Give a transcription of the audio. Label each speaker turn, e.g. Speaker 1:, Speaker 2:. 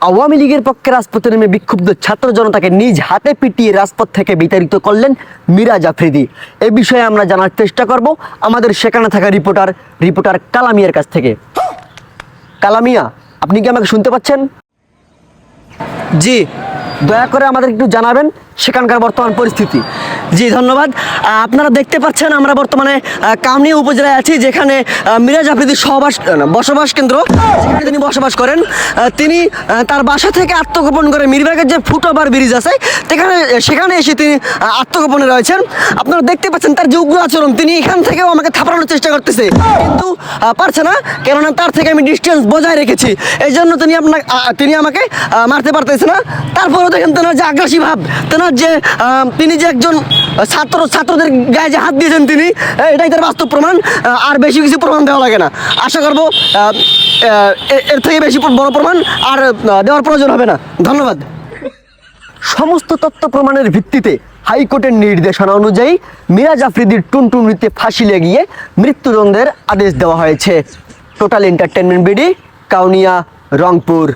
Speaker 1: আওয়ামী লীগের পক্ষে রাজপথে নেমে বিক্ষুব্ধ ছাত্র জনতাকে নিজ হাতে পিটিয়ে রাজপথ থেকে বিতাড়িত করলেন মিরাজ আফ্রিদি এ বিষয়ে আমরা জানার চেষ্টা করব আমাদের সেখানে থাকা রিপোর্টার রিপোর্টার কালামিয়ার কাছ থেকে। কালামিয়া, আপনি কি আমাকে শুনতে পাচ্ছেন? জি, দয়া করে আমাদের একটু জানাবেন সেখানকার বর্তমান পরিস্থিতি। জি ধন্যবাদ। আপনারা দেখতে পাচ্ছেন আমরা বর্তমানে আহ, কামনিয়া উপজেলায় আছি যেখানে মিরাজ আফ্রিদির সহবাস বসবাস কেন্দ্র যেখানে তিনি বসবাস করেন। তিনি তার বাসা থেকে আত্মগোপন করে মিরবাগের যে ফুটওভার ব্রিজ আছে সেখানে সেখানে এসে তিনি আত্মগোপনে রয়েছেন। আপনারা দেখতে পাচ্ছেন তার যে উগ্র আচরণ তিনি এখান থেকেও আমাকে থাপড়ানোর চেষ্টা করতেছে। কিন্তু পারছে না কেননা তার থেকে আমি ডিস্টেন্স বজায় রেখেছি। এই জন্য তিনি আপনার তিনি আমাকে মারতে পারতেছে না। তারপরেও দেখেন তেনার যে আগ্রাসী ভাব তেনার যে তিনি যে একজন ছাত্র ছাত্রদের গায়ে যে হাত দিয়েছেন তিনি এটাই তার বাস্তব প্রমাণ। আর বেশি কিছু প্রমাণ দেওয়া লাগে না। আশা করব এর থেকে বেশি বড় প্রমাণ আর দেওয়ার প্রয়োজন হবে না। ধন্যবাদ। সমস্ত তথ্য প্রমাণের ভিত্তিতে হাইকোর্টের নির্দেশনা অনুযায়ী মিরাজ আফ্রিদির টুনটুনিতে ফাঁসি লাগিয়ে মৃত্যুদণ্ডের আদেশ দেওয়া হয়েছে। Total entertainment BD Kaunia, Rangpur.